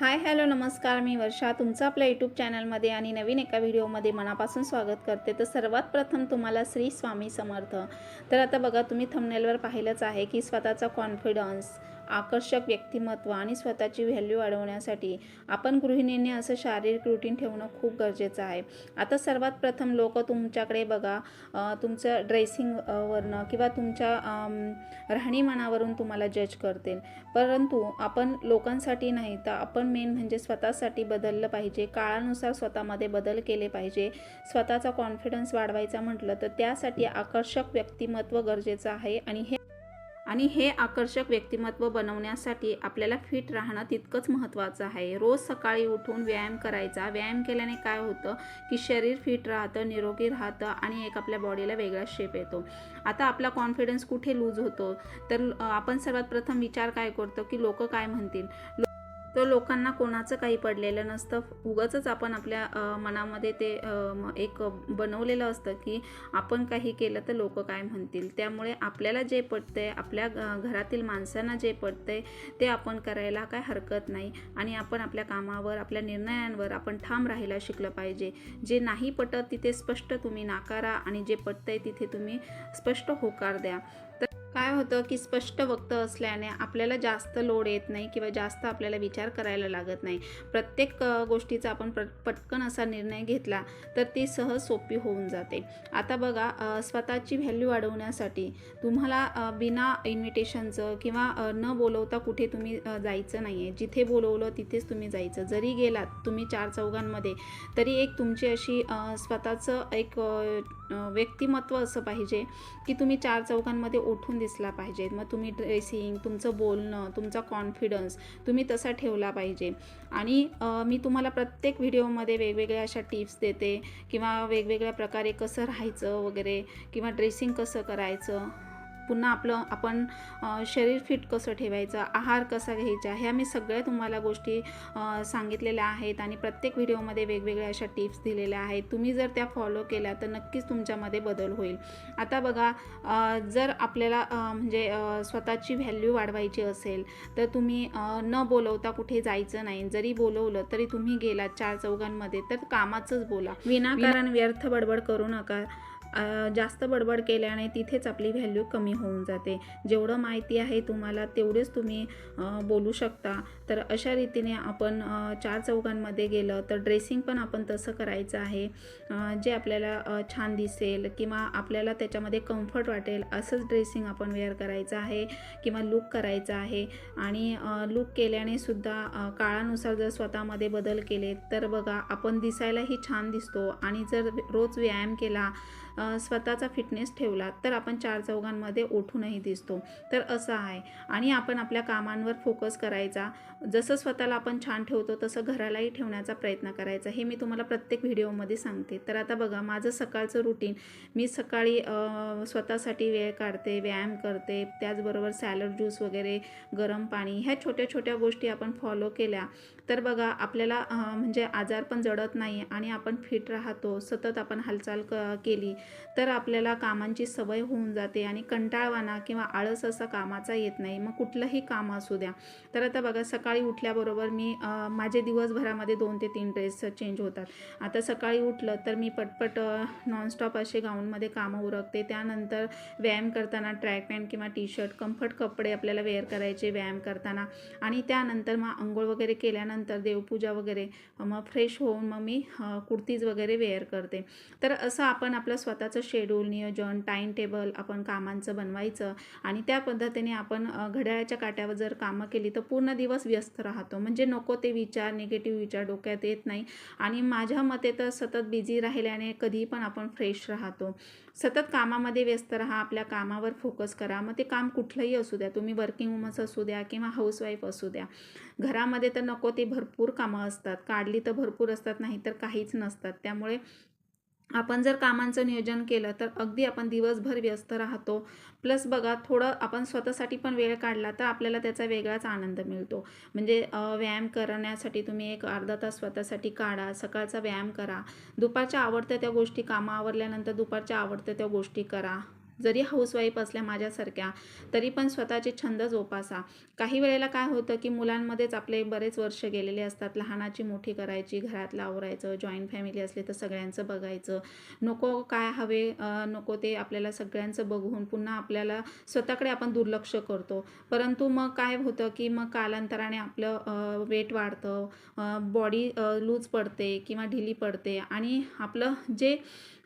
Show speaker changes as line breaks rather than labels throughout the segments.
Hi hello नमस्कार. मी वर्षा. तुमचं आपल्या यूट्यूब चॅनलमध्ये आणि नवीन एका व्हिडिओमध्ये मनापासून स्वागत करते. तर सर्वात प्रथम तुम्हाला श्री स्वामी समर्थ. तर आता बघा तुम्ही थंबनेलवर पाहिलंच आहे की स्वतःचा कॉन्फिडन्स आकर्षक व्यक्तिमत्व आणि स्वतःची व्हॅल्यू वाढवण्यासाठी आपण गृहिणीने असं शारीरिक रुटीन ठेवणं खूप गरजेचं आहे. आता सर्वात प्रथम लोक तुमच्याकडे बघा तुमचं ड्रेसिंग वरनं किंवा तुमच्या राहणीमानावरून तुम्हाला जज करतील. परंतु आपण लोकांसाठी नाही तर आपण मेन म्हणजे स्वतःसाठी बदललं पाहिजे. काळानुसार स्वतःमध्ये बदल केले पाहिजे. स्वतःचा कॉन्फिडन्स वाढवायचा म्हटलं तर त्यासाठी आकर्षक व्यक्तिमत्व गरजेचं आहे आणि हे आणि हे आकर्षक व्यक्तिमत्व बनवण्यासाठी आपल्याला फिट राहणं तितकंच महत्त्वाचं आहे. रोज सकाळी उठून व्यायाम करायचा. व्यायाम केल्याने काय होतं की शरीर फिट राहतं निरोगी राहतं आणि एक आपल्या बॉडीला वेगळा शेप येतो. आता आपला कॉन्फिडन्स कुठे लूज होतो? तर आपण सर्वात प्रथम विचार काय करतो की लोक काय म्हणतील? लो- तर लोकांना कोणाचं काही पडलेलं नसतं. उगाचच आपण आपल्या मनामध्ये ते एक बनवलेलं असतं की आपण काही केलं तर लोक काय म्हणतील. त्यामुळे आपल्याला जे पटतंय आपल्या घरातील माणसांना जे पटतंय ते आपण करायला काय हरकत नाही. आणि आपण आपल्या कामावर आपल्या निर्णयांवर आपण ठाम राहायला शिकलं पाहिजे. जे नाही पटत तिथे स्पष्ट तुम्ही नाकारा आणि जे पटतंय तिथे तुम्ही स्पष्ट होकार द्या. तर होतं की स्पष्ट वक्त असल्याने आपल्याला जास्त लोड येत नाही किंवा जास्त आपल्याला विचार करायला लागत नाही. प्रत्येक गोष्टीचा आपण प्र पटकन असा निर्णय घेतला तर ती सहज सोपी होऊन जाते. आता बघा स्वतःची व्हॅल्यू वाढवण्यासाठी तुम्हाला बिना इन्व्हिटेशनचं किंवा न बोलवता कुठे तुम्ही जायचं नाही आहे जिथे बोलवलं तिथेच तुम्ही जायचं. जरी गेलात तुम्ही चार चौघांमध्ये तरी एक तुमची अशी स्वतःचं एक व्यक्तिमत्व असं पाहिजे की तुम्ही चार चौघांमध्ये उठून दिसला पाहिजे मग तुम्ही ड्रेसिंग तुमचं बोलणं तुमचा कॉन्फिडन्स तुम्ही तसा ठेवला पाहिजे. आणि मी तुम्हाला प्रत्येक व्हिडिओमध्ये वेगवेगळ्या अशा टिप्स देते. किंवा वेगवेगळ्या प्रकारे कसं राहायचं वगैरे किंवा ड्रेसिंग कसं करायचं. पुन्हा आपलं आपण शरीर फिट कसं ठेवायचं आहार कसा घ्यायचा ह्या मी सगळ्या तुम्हाला गोष्टी सांगितलेल्या आहेत आणि प्रत्येक व्हिडिओमध्ये वेगवेगळ्या अशा टिप्स दिलेल्या आहेत. तुम्ही जर त्या फॉलो केल्या तर नक्कीच तुमच्यामध्ये बदल होईल. आता बघा जर आपल्याला म्हणजे स्वतःची व्हॅल्यू वाढवायची असेल तर तुम्ही न बोलवता कुठे जायचं नाही. जरी बोलवलं तरी तुम्ही गेलात चार चौघांमध्ये तर कामाचंच बोला. विनाकारण व्यर्थ बडबड करू नका. जास्त बडबड केल्याने तिथेच आपली व्हॅल्यू कमी होऊन जाते. जेवढं माहिती आहे तुम्हाला तेवढेच तुम्ही बोलू शकता. तर अशा रीतीने आपण चार चौघांमध्ये गेलं तर ड्रेसिंग पण आपण तसं करायचं आहे. जे आपल्याला छान दिसेल किंवा आपल्याला त्याच्यामध्ये कम्फर्ट वाटेल असंच ड्रेसिंग आपण वेअर करायचं आहे किंवा लुक करायचा आहे. आणि लुक केल्याने सुद्धा काळानुसार जर स्वतःमध्ये बदल केले तर बघा आपण दिसायलाही छान दिसतो. आणि जर रोज व्यायाम केला स्वतःचा फिटनेस ठेवला तर आपण चार चौघांमध्ये उठूनही दिसतो. तर असं आहे. आणि आपण आपल्या कामांवर फोकस करायचा. जसं स्वतःला आपण छान ठेवतो तसं घरालाही ठेवण्याचा प्रयत्न करायचा. हे मी तुम्हाला प्रत्येक व्हिडिओमध्ये सांगते. तर आता बघा माझं सकाळचं रुटीन मी सकाळी स्वतःसाठी वेळ काढते व्यायाम करते. त्याचबरोबर सॅलड ज्यूस वगैरे गरम पाणी ह्या छोट्या छोट्या गोष्टी आपण फॉलो केल्या. तर बघा आपल्याला म्हणजे आजार पण जडत नाही आणि आपण फिट राहतो. सतत आपण हालचाल क केली. तर आपल्याला कामांची सवय होऊन जाते आणि कंटाळवाणा किंवा आळस असा कामाचा येत नाही. मग कुठलंही काम असू द्या. तर आता बघा सकाळी उठल्याबरोबर मी माझे दिवसभरामध्ये दोन ते तीन ड्रेस चेंज होतात. आता सकाळी उठलं तर मी पटपट नॉनस्टॉप असे गाऊनमध्ये कामं उरकते. त्यानंतर व्यायाम करताना ट्रॅक पॅन्ट किंवा टी शर्ट कम्फर्ट कपडे आपल्याला वेअर करायचे व्यायाम करताना. आणि त्यानंतर मग आंघोळ वगैरे केल्यानंतर देवपूजा वगैरे मग फ्रेश होऊन मग मी कुर्तीज वगैरे वेअर करते. तर असं आपण आपलं स्वतःचं शेड्यूल नियोजन टाईम टेबल आपण कामांचं बनवायचं आणि त्या पद्धतीने आपण घड्याळाच्या काट्यावर जर कामं केली तर पूर्ण दिवस व्यस्त राहतो. म्हणजे नको ते विचार निगेटिव्ह विचार डोक्यात येत नाही. आणि माझ्या मते तर सतत बिझी राहिल्याने कधी पण आपण फ्रेश राहतो. सतत कामामध्ये व्यस्त राहा आपल्या कामावर फोकस करा. मग ते काम कुठलंही असू द्या. तुम्ही वर्किंग वुमन्स असू द्या किंवा हाऊसवाईफ असू द्या. घरामध्ये तर नको ते भरपूर कामं असतात. काढली तर भरपूर असतात नाही तर काहीच नसतात. त्यामुळे आपण जर कामांचं नियोजन केलं तर अगदी आपण दिवसभर व्यस्त राहतो. प्लस बघा थोडं आपण स्वतःसाठी पण वेळ काढला तर आपल्याला त्याचा वेगळाच आनंद मिळतो. म्हणजे व्यायाम करण्यासाठी तुम्ही एक अर्धा तास स्वतःसाठी काढा सकाळचा व्यायाम करा. दुपारच्या आवडत्या त्या गोष्टी कामं आवरल्यानंतर दुपारच्या आवडत्या त्या गोष्टी करा. जरी हाऊसवाईफ असल्या माझ्यासारख्या तरी पण स्वतःचे छंद जोपासा. काही वेळेला काय होतं की मुलांमध्येच आपले बरेच वर्ष गेलेले असतात. लहानाची मोठी करायची घरातलं आवरायचं जॉईंट फॅमिली असली तर सगळ्यांचं बघायचं. नको काय हवे नको ते आपल्याला सगळ्यांचं बघून पुन्हा आपल्याला स्वतःकडे आपण दुर्लक्ष करतो. परंतु मग काय होतं की मग कालांतराने आपलं वेट वाढतं बॉडी लूज पडते किंवा ढिली पडते आणि आपलं जे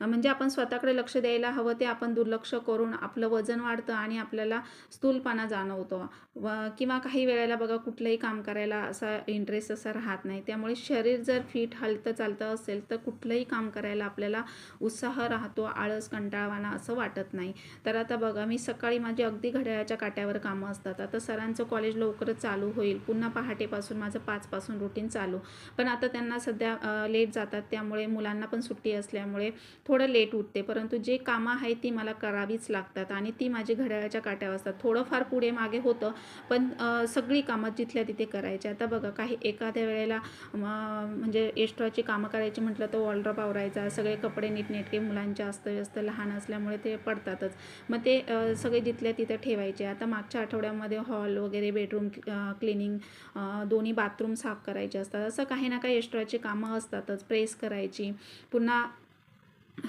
म्हणजे आपण स्वतःकडे लक्ष द्यायला हवं ते आपण दुर्लक्ष करून आपलं वजन वाढतं आणि आपल्याला स्थूलपणा जाणवतो. व किंवा काही वेळेला बघा कुठलंही काम करायला असा इंटरेस्ट असा राहत नाही. त्यामुळे शरीर जर फिट हलतं चालतं असेल तर कुठलंही काम करायला आपल्याला उत्साह राहतो आळस कंटाळवाणा असं वाटत नाही. तर आता बघा मी सकाळी माझी अगदी घड्याळाच्या काट्यावर कामं असतात. आता सरांचं कॉलेज लवकरच चालू होईल. पुन्हा पहाटेपासून माझं पाचपासून रुटीन चालू. पण आता त्यांना सध्या लेट जातात. त्यामुळे मुलांना पण सुट्टी असल्यामुळे थोडं लेट उठते परंतु जे कामं आहेत ती मला करावीच लागतात आणि ती माझी घड्याळाच्या काट्यावर असतात. थोडंफार पुढे मागे होतं पण सगळी कामं जिथल्या तिथे करायची. आता बघा काही एखाद्या वेळेला म्हणजे एक्स्ट्राची कामं करायची म्हटलं तर वॉलड्रॉप आवरायचा सगळे कपडे नीटनेटके मुलांच्या अस्तव्यस्त लहान असल्यामुळे ते पडतातच. मग ते सगळे जिथल्या तिथे ठेवायचे. आता मागच्या आठवड्यामध्ये हॉल वगैरे बेडरूम क्लिनिंग दोन्ही बाथरूम साफ करायचे असतात. असं काही ना काही एक्स्ट्राची कामं असतातच. प्रेस करायची. पुन्हा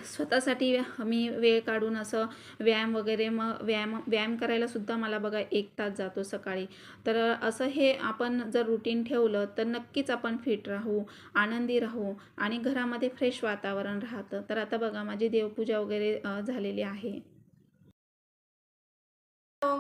स्वतःसाठी मी वेळ काढून असं व्यायाम वगैरे मग व्यायाम व्यायाम करायला सुद्धा मला बघा एक तास जातो सकाळी. तर असं हे आपण जर रुटीन ठेवलं तर नक्कीच आपण फिट राहू आनंदी राहू आणि घरामध्ये फ्रेश वातावरण राहतं. तर आता बघा माझी देवपूजा वगैरे झालेली आहे.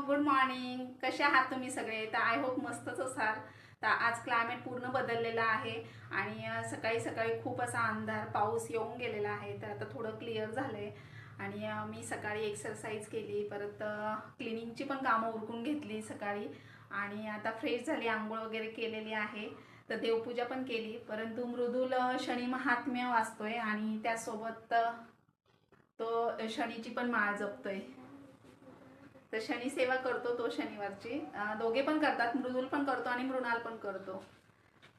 Good morning. कसे आहात तुम्ही सगळे? तर आय होप मस्तच असाल. तर आज क्लायमेट पूर्ण बदललेलं आहे आणि सकाळी सकाळी खूप असा अंधार पाऊस येऊन गेलेला आहे. तर आता थोडं क्लिअर झालं आहे आणि मी सकाळी एक्सरसाइज केली परत क्लिनिंगची पण कामं उरकून घेतली सकाळी. आणि आता फ्रेश झाली आंघोळ वगैरे केलेली आहे. तर देवपूजा पण केली परंतु मृदुल शनी महात्म्य वाचतोय आणि त्यासोबत तो शनीची पण माळ जपतोय. तर शनी सेवा करतो तो शनिवारची. दोघे पण करतात. मृदुल पण करतो आणि मृणाल पण करतो.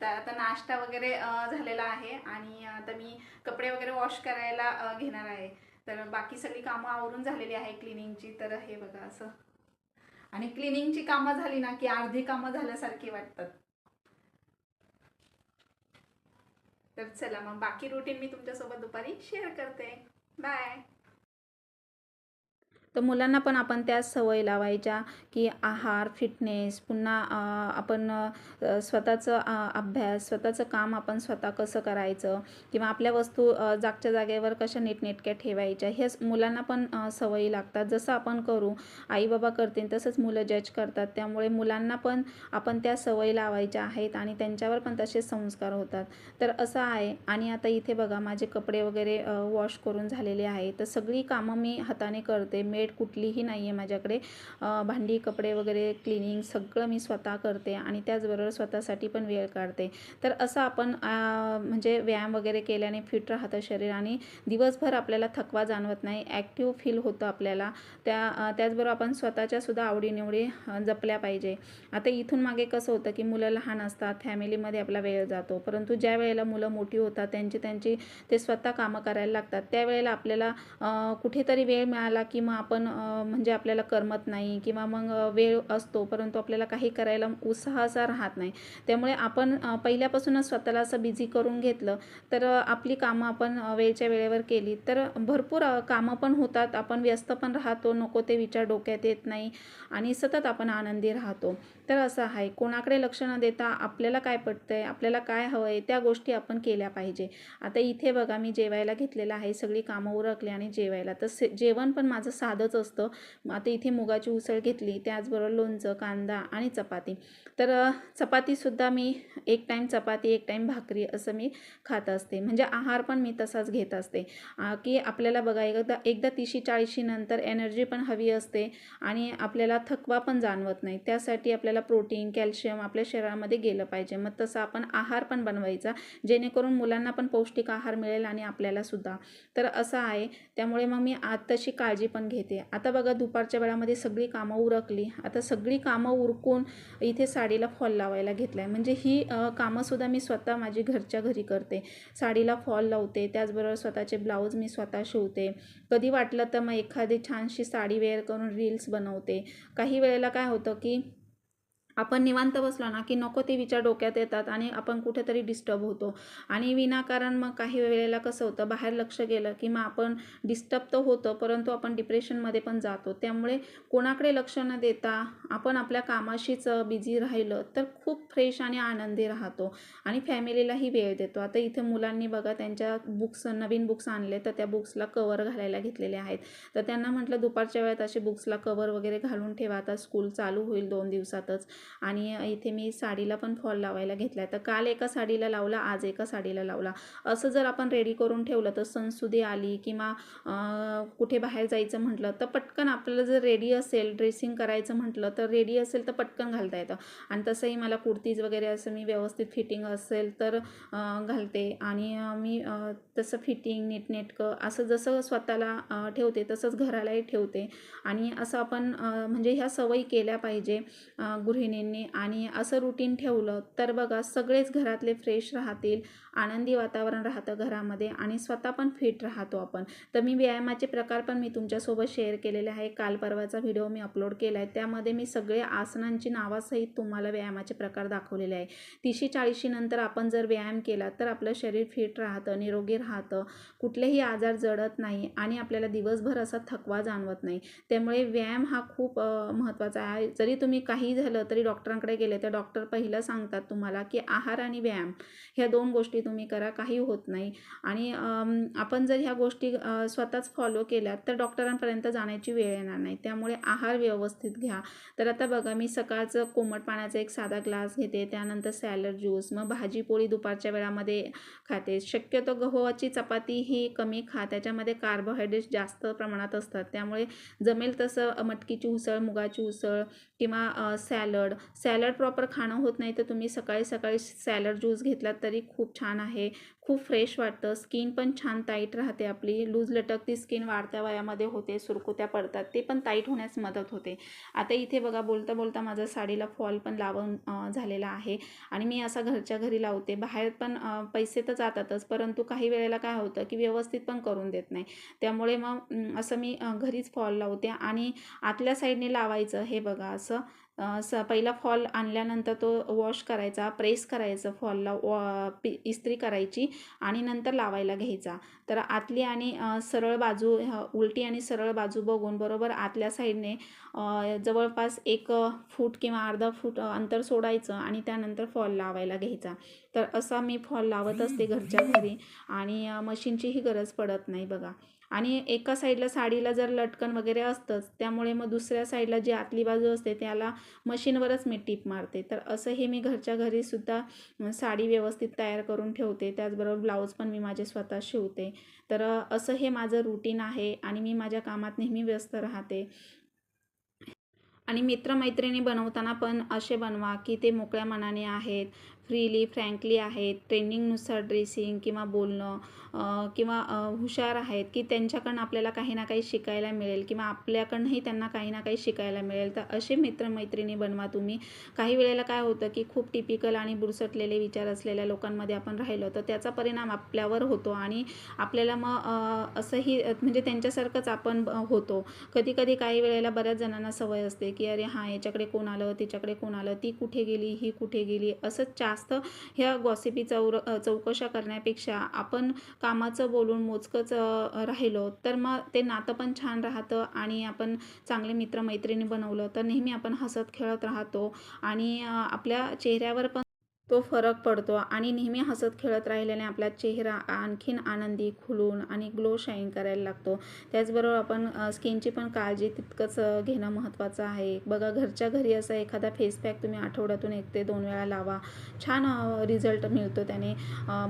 तर आता नाश्ता वगैरे झालेला आहे आणि आता मी कपडे वगैरे वॉश करायला घेणार आहे. तर बाकी सगळी कामं आवरून झालेली आहे क्लिनिंगची तर हे बघा असं. आणि क्लिनिंगची कामं झाली ना की अर्धी कामं झाल्यासारखी वाटतात. तर चला मग बाकी रुटीन मी तुमच्यासोबत दुपारी शेअर करते. बाय तर मुलांना पण आपण त्याच सवय लावायच्या की आहार फिटनेस पुन्हा आपण स्वतःचं अभ्यास स्वतःचं काम आपण स्वतः कसं करायचं किंवा आपल्या वस्तू जागच्या जागेवर कशा नीटनेटक्या ठेवायच्या हे मुलांना पण सवयी लागतात. जसं आपण करू आई बाबा करतील तसंच मुलं जज करतात. त्यामुळे मुलांना पण आपण त्या सवयी लावायच्या आहेत आणि त्यांच्यावर पण तसे संस्कार होतात. तर असं आहे. आणि आता इथे बघा माझे कपडे वगैरे वॉश करून झालेले आहे तर सगळी कामं मी हाताने करते. प्लेट कुठलीही नाही आहे माझ्याकडे भांडी कपडे वगैरे क्लिनिंग सगळं मी स्वतः करते आणि त्याचबरोबर स्वतःसाठी पण वेळ काढते. तर असं आपण म्हणजे व्यायाम वगैरे केल्याने फिट राहतं शरीर आणि दिवसभर आपल्याला थकवा जाणवत नाही ॲक्टिव्ह फील होतं आपल्याला. त्या त्याचबरोबर आपण स्वतःच्या सुद्धा आवडीनिवडी जपल्या पाहिजे. आता इथून मागे कसं होतं की मुलं लहान असतात फॅमिलीमध्ये आपला वेळ जातो. परंतु ज्या वेळेला मुलं मोठी होतात त्यांची त्यांची ते स्वतः कामं करायला लागतात त्यावेळेला आपल्याला कुठेतरी वेळ मिळाला की मग आपण आपण म्हणजे आपल्याला करमत नाही किंवा मग वेळ असतो परंतु आपल्याला काही करायला उत्साह असा राहत नाही. त्यामुळे आपण पहिल्यापासूनच स्वतःला असं बिझी करून घेतलं तर आपली कामं आपण वेळच्या वेळेवर केली तर भरपूर कामं पण होतात. आपण व्यस्त पण राहतो नको ते विचार डोक्यात येत नाही आणि सतत आपण आनंदी राहतो. तर असं आहे कोणाकडे लक्ष न देता आपल्याला काय पटतंय आपल्याला काय हवं आहे त्या गोष्टी आपण केल्या पाहिजे. आता इथे बघा मी जेवायला घेतलेलं आहे सगळी कामं उरकली आणि जेवायला. तर से जेवण पण माझं साधंच असतं. आता इथे मुगाची उसळ घेतली त्याचबरोबर लोणचं कांदा आणि चपाती. तर चपातीसुद्धा मी एक टाईम चपाती एक टाईम भाकरी असं मी खात असते. म्हणजे आहार पण मी तसाच घेत असते. की आपल्याला बघा एकदा एकदा तीसशे चाळीशी नंतर एनर्जी पण हवी असते आणि आपल्याला थकवा पण जाणवत नाही. त्यासाठी आपल्याला प्रोटीन कॅल्शियम आपल्या शरीरामध्ये गेलं पाहिजे. मग तसं आपण आहार पण बनवायचा. जेणेकरून मुलांना पण पौष्टिक आहार मिळेल आणि आपल्याला सुद्धा. तर असं आहे. त्यामुळे मग मी आज तशी काळजी पण घेते. आता बघा दुपारच्या वेळामध्ये सगळी कामं उरकली. आता सगळी कामं उरकून इथे साडीला फॉल लावायला घेतला आहे म्हणजे ही कामंसुद्धा मी स्वतः माझी घरच्या घरी करते. साडीला फॉल लावते. त्याचबरोबर स्वतःचे ब्लाऊज मी स्वतः शिवते. कधी वाटलं तर मग एखादी छानशी साडी वेअर करून रील्स बनवते. काही वेळेला काय होतं की आपण निवांत बसलो ना की नको ते विचार डोक्यात येतात आणि आपण कुठेतरी डिस्टर्ब होतो. आणि विनाकारण मग काही वेळेला कसं होतं बाहेर लक्ष गेलं की मग आपण डिस्टर्ब तर होतं परंतु आपण डिप्रेशनमध्ये पण जातो. त्यामुळे कोणाकडे लक्ष न देता आपण आपल्या कामाशीच बिझी राहिलं तर खूप फ्रेश आणि आनंदी राहतो आणि फॅमिलीलाही वेळ देतो. आता इथे मुलांनी बघा त्यांच्या बुक्स नवीन बुक्स आणले तर त्या बुक्सला कवर घालायला घेतलेले आहेत. तर त्यांना म्हटलं दुपारच्या वेळेत असे बुक्सला कवर वगैरे घालून ठेवा. आता स्कूल चालू होईल दोन दिवसातच. आणि इथे मी साडीला पण फॉल लावायला घेतला आहे तर काल एका साडीला लावला आज एका साडीला लावला. असं जर आपण रेडी करून ठेवलं तर सणसुदी आली किंवा कुठे बाहेर जायचं म्हटलं तर पटकन आपल्याला जर रेडी असेल ड्रेसिंग करायचं म्हटलं तर रेडी असेल तर पटकन घालता येतं. आणि तसंही मला कुर्तीज वगैरे असं मी व्यवस्थित फिटिंग असेल तर घालते. आणि मी तसं फिटिंग नीटनेटकं असं जसं स्वतःला ठेवते तसंच घरालाही ठेवते. आणि असं आपण म्हणजे ह्या सवयी केल्या पाहिजे गृहिणी यांनी आणि असं रुटीन ठेवलं तर बघा सगळेच घरातले फ्रेश राहतील. आनंदी वातावरण राहतं घरामध्ये आणि स्वतः पण फिट राहतो आपण. तर मी व्यायामाचे प्रकार पण मी तुमच्यासोबत शेअर केलेले आहे. काल परवाचा व्हिडिओ मी अपलोड केला आहे. त्यामध्ये मी सगळे आसनांची नावासहित तुम्हाला व्यायामाचे प्रकार दाखवलेले आहे. तीसशे चाळीशी नंतर आपण जर व्यायाम केला तर आपलं शरीर फिट राहतं निरोगी राहतं. कुठलेही आजार जडत नाही आणि आपल्याला दिवसभर असा थकवा जाणवत नाही. त्यामुळे व्यायाम हा खूप महत्त्वाचा आहे. जरी तुम्ही काही झालं तरी डॉक्टरांकडे गेले तर डॉक्टर पहिलं सांगतात तुम्हाला की आहार आणि व्यायाम ह्या दोन गोष्टी तुम्ही करा काही होत नाही. आणि आपण जर ह्या गोष्टी स्वतःच फॉलो केल्या तर डॉक्टरांपर्यंत जाण्याची वेळ येणार नाही. त्यामुळे आहार व्यवस्थित घ्या. तर आता बघा मी सकाळचं कोमट पाण्याचा एक साधा ग्लास घेते त्यानंतर सॅलड ज्यूस मग भाजी पोळी दुपारच्या वेळामध्ये खाते. शक्यतो गव्हाची चपाती ही कमी खा त्याच्यामध्ये कार्बोहायड्रेट्स जास्त प्रमाणात असतात. त्यामुळे जमेल तसं मटकीची उसळ मुगाची उसळ किंवा सॅलड सॅलड प्रॉपर खाणं होत नाही तर तुम्ही सकाळी सकाळी सॅलड ज्यूस घेतलात तरी खूप छान आहे. खूप फ्रेश वाटतं. स्किन पण छान टाईट राहते आपली. लूज लटकती स्किन वाढत्या वयामध्ये होते सुरकुत्या पडतात. ते पण टाईट होण्यास मदत होते. आता इथे बघा बोलता बोलता माझा साडीला फॉल पण लावून झालेला आहे. आणि मी असा घरच्या घरी लावते. बाहेर पण पैसे तर जातातच. परंतु काही वेळेला काय होतं की व्यवस्थित पण करून देत नाही. त्यामुळे मग असं मी घरीच फॉल लावते. आणि आतल्या साईडने लावायचं हे बघा असं. स पहिला फॉल आणल्यानंतर तो वॉश करायचा प्रेस करायचं फॉलला वॉ पि इस्त्री करायची आणि नंतर लावायला घ्यायचा. तर आतली आणि सरळ बाजू उलटी आणि सरळ बाजू बघून बरोबर आतल्या साईडने जवळपास एक फूट किंवा अर्धा फूट अंतर सोडायचं आणि त्यानंतर फॉल लावायला घ्यायचा. तर असा मी फॉल लावत असते घरच्या घरी आणि मशीनचीही गरज पडत नाही बघा. आणि एका साईडला साडीला जर लटकन वगैरे असतंच त्यामुळे मग दुसऱ्या साईडला जी आतली बाजू असते त्याला मशीनवरच मी टीप मारते. तर असं हे मी घरच्या घरीसुद्धा साडी व्यवस्थित तयार करून ठेवते. त्याचबरोबर ब्लाऊज पण मी माझे स्वतः शिवते. तर असं हे माझं रुटीन आहे आणि मी माझ्या कामात नेहमी व्यस्त राहते. आणि मित्रमैत्रिणी बनवताना पण असे बनवा की ते मोकळ्या मनाने आहेत फ्रीली फ्रँकली आहेत. ट्रेंडिंगनुसार ड्रेसिंग किंवा बोलणं. किंवा हुशार आहेत की त्यांच्याकडनं आपल्याला काही ना काही शिकायला मिळेल किंवा आपल्याकडनंही त्यांना काही ना काही शिकायला मिळेल तर असे मित्रमैत्रिणी बनवा तुम्ही. काही वेळेला काय होतं की खूप टिपिकल आणि बुरसटलेले विचार असलेल्या लोकांमध्ये आपण राहिलो तर त्याचा परिणाम आपल्यावर होतो आणि आपल्याला मग असंही म्हणजे त्यांच्यासारखंच आपण होतो. कधी कधी काही वेळेला बऱ्याच जणांना सवय असते की अरे हां याच्याकडे कोण आलं तिच्याकडे कोण आलं ती कुठे गेली ही कुठे गेली असंच जास्त ह्या गॉसिपी चौर चौकशा करण्यापेक्षा आपण कामाचं बोलून मोजकंच राहिलो तर मग ते नातं पण छान राहतं आणि आपण चांगले मित्रमैत्रिणी बनवलं तर नेहमी आपण हसत खेळत राहतो आणि आपल्या चेहऱ्यावर पण तो फरक पडतो आणि नेहमी हसत खेळत राहिल्याने आपला चेहरा आणखीन आनंदी खुलून आणि ग्लो शाईन करायला लागतो. त्याचबरोबर आपण स्किनची पण काळजी तितकंच घेणं महत्त्वाचं आहे. बघा घरच्या घरी असा एखादा फेस पॅक तुम्ही आठवड्यातून एक ते दोन वेळा लावा. छान रिझल्ट मिळतो त्याने.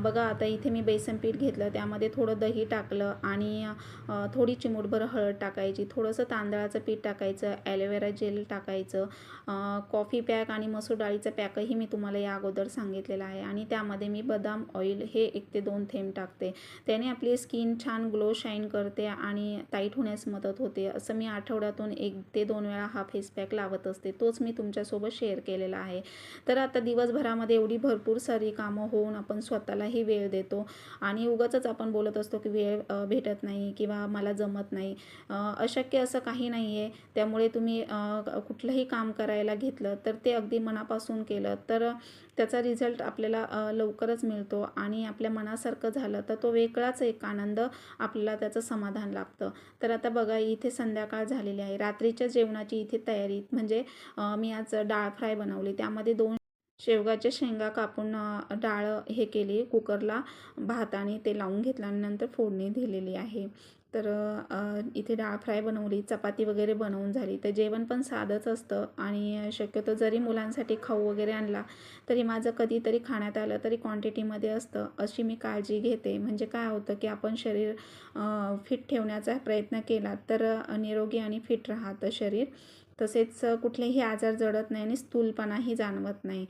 बघा आता इथे मी बेसन पीठ घेतलं त्यामध्ये थोडं दही टाकलं आणि थोडी चिमूटभर हळद टाकायची थोडंसं तांदळाचं पीठ टाकायचं ॲलोवेरा जेल टाकायचं कॉफी पॅक आणि मसूर डाळीचं पॅकही मी तुम्हाला या अगोदर पावडर सांगितलेला आहे आणि त्यामध्ये मी बदाम ऑइल हे एक ते दोन थेंब टाकते. त्याने आपली स्किन छान ग्लो शाईन करते आणि टाईट होण्यास मदत होते. असं मी आठवड्यातून एक ते दोन वेळा हा फेस पॅक लावत असते. तोच मी तुमच्यासोबत शेअर केलेला आहे. तर आता दिवसभरामध्ये एवढी भरपूर सारी कामं होऊन आपण स्वतःलाही वेळ देतो आणि उगाचच आपण बोलत असतो की वेळ भेटत नाही किंवा मला जमत नाही. अशक्य असं काही नाही आहे त्यामुळे तुम्ही कुठलंही काम करायला घेतलं तर ते अगदी मनापासून केलं तर त्याचा रिझल्ट आपल्याला लवकरच मिळतो आणि आपल्या मनासारखं झालं तर तो वेगळाच एक आनंद आपल्याला त्याचं समाधान लाभतं. तर आता बघा इथे संध्याकाळ झालेली आहे. रात्रीच्या जेवणाची इथे तयारी म्हणजे मी आज डाळ फ्राय बनवली. त्यामध्ये दोन शेवगाच्या शेंगा कापून डाळ हे केली कुकरला भात आणि ते लावून घेतल्यानंतर फोडणी दिलेली आहे. तर इथे डाळ फ्राय बनवली चपाती वगैरे बनवून झाली. तर जेवण पण साधंच असतं आणि शक्यतो जरी मुलांसाठी खाऊ वगैरे आणला तरी माझं कधीतरी खाण्यात आलं तरी क्वांटिटीमध्ये असतं. अशी मी काळजी घेते. म्हणजे काय होतं की आपण शरीर फिट ठेवण्याचा प्रयत्न केला तर निरोगी आणि फिट राहतं शरीर. तसेच कुठलेही आजार जडत नाही आणि स्थूलपणाही जाणवत नाही.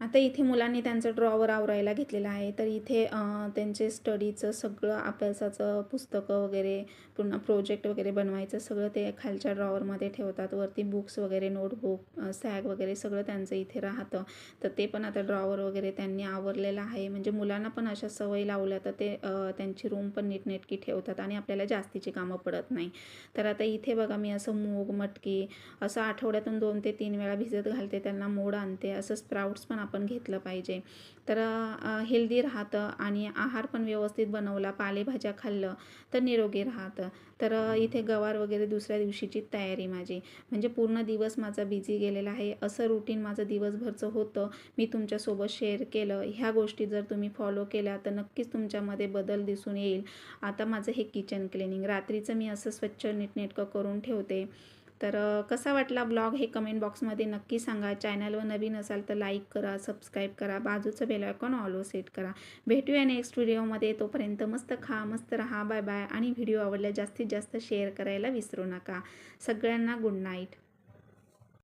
आता इथे मुलांनी त्यांचं ड्रॉवर आवरायला घेतलेलं आहे. तर इथे त्यांचे स्टडीचं सगळं अभ्यासाचं पुस्तकं वगैरे पुन्हा प्रोजेक्ट वगैरे बनवायचं सगळं ते खालच्या ड्रॉवरमध्ये ठेवतात. वरती बुक्स वगैरे नोटबुक सॅग वगैरे सगळं त्यांचं इथे राहतं. तर ते पण आता ड्रॉवर वगैरे त्यांनी आवरलेलं आहे. म्हणजे मुलांना पण अशा सवयी लावल्या तर ते त्यांची रूम पण नीटनेटकी ठेवतात आणि आपल्याला जास्तीची कामं पडत नाही. तर आता इथे बघा मी असं मूग मटकी असं आठवड्यातून दोन ते तीन वेळा भिजत घालते. त्यांना मोड आणते. असं स्प्राउट्स पण आपण घेतलं पाहिजे. तर हेल्दी राहतं आणि आहार पण व्यवस्थित बनवला पालेभाज्या खाल्लं तर निरोगी राहतं. तर इथे गवार वगैरे दुसऱ्या दिवशीची तयारी माझी. म्हणजे पूर्ण दिवस माझा बिझी गेलेला आहे. असं रुटीन माझं दिवसभरचं होतं. मी तुमच्यासोबत शेअर केलं. ह्या गोष्टी जर तुम्ही फॉलो केल्या तर नक्कीच तुमच्यामध्ये बदल दिसून येईल. आता माझं हे किचन क्लिनिंग रात्रीचं मी असं स्वच्छ नीटनेटकं करून ठेवते. तर कसा वाटला ब्लॉग हे कमेंट बॉक्समध्ये नक्की सांगा. चॅनलवर नवीन असाल तर लाईक करा सबस्क्राईब करा बाजूचं बेल आयकॉन ऑलो सेट करा. भेटूया नेक्स्ट व्हिडिओमध्ये. तोपर्यंत मस्त खा मस्त राहा बाय बाय. आणि व्हिडिओ आवडल्या जास्तीत जास्त शेअर करायला विसरू नका. सगळ्यांना गुड नाईट.